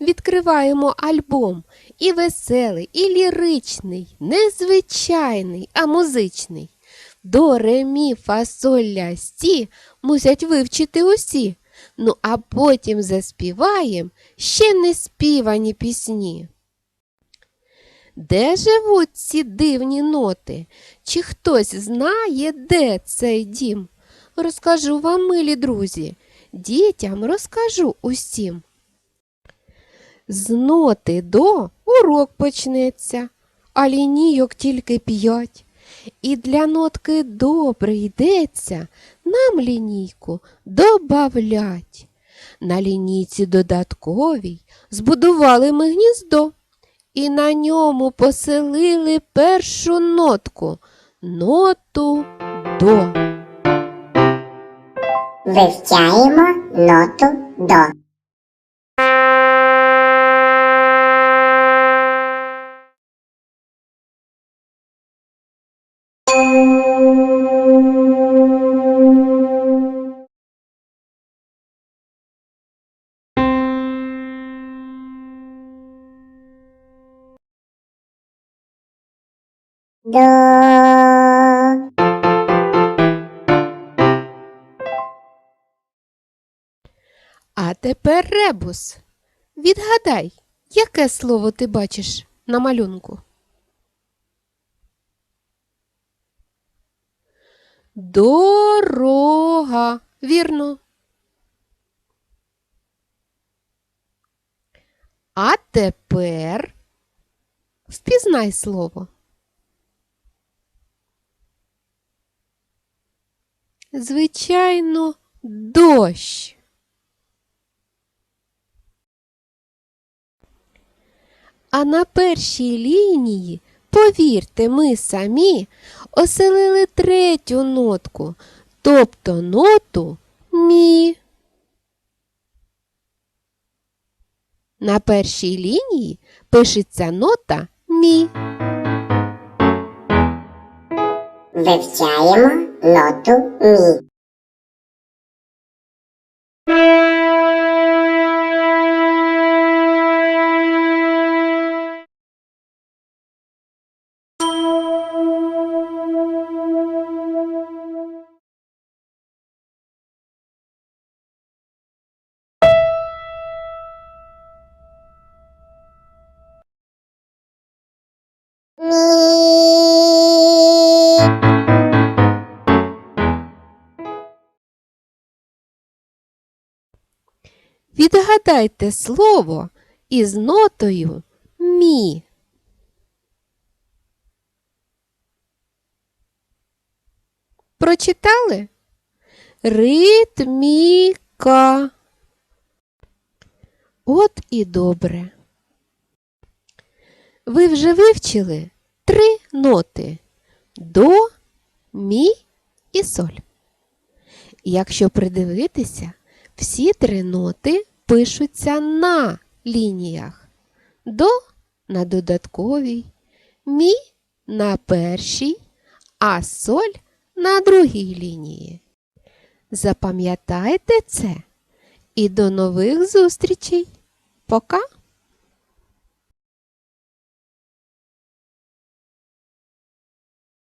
відкриваємо альбом і веселий, і ліричний, незвичайний, а музичний. До ре, мі, фа, соль, ля, сі мусять вивчити усі. Ну а потім заспіваєм ще не співані пісні. Де живуть ці дивні ноти? Чи хтось знає, де цей дім? Розкажу вам, милі друзі, дітям розкажу усім. З ноти до урок почнеться, а лінійок тільки п'ять. І для нотки до прийдеться нам лінійку добавлять. На лінійці додатковій збудували ми гніздо і на ньому поселили першу нотку ноту до. Вивчаємо ноту до. До. А тепер ребус. Відгадай, яке слово ти бачиш на малюнку? Дорога. Вірно. А тепер впізнай слово. Звичайно, дощ. А на першій лінії, повірте, ми самі оселили третю нотку, тобто ноту мі. На першій лінії пишеться нота мі. Вивчаємо ноту мі. Відгадайте слово із нотою мі. Прочитали? Ритміка. От і добре. Ви вже вивчили три ноти до, мі і соль. Якщо придивитися, всі три ноти пишуться на лініях. До на додатковій, мі на першій, а соль на другій лінії. Запам'ятайте це і до нових зустрічей. Пока!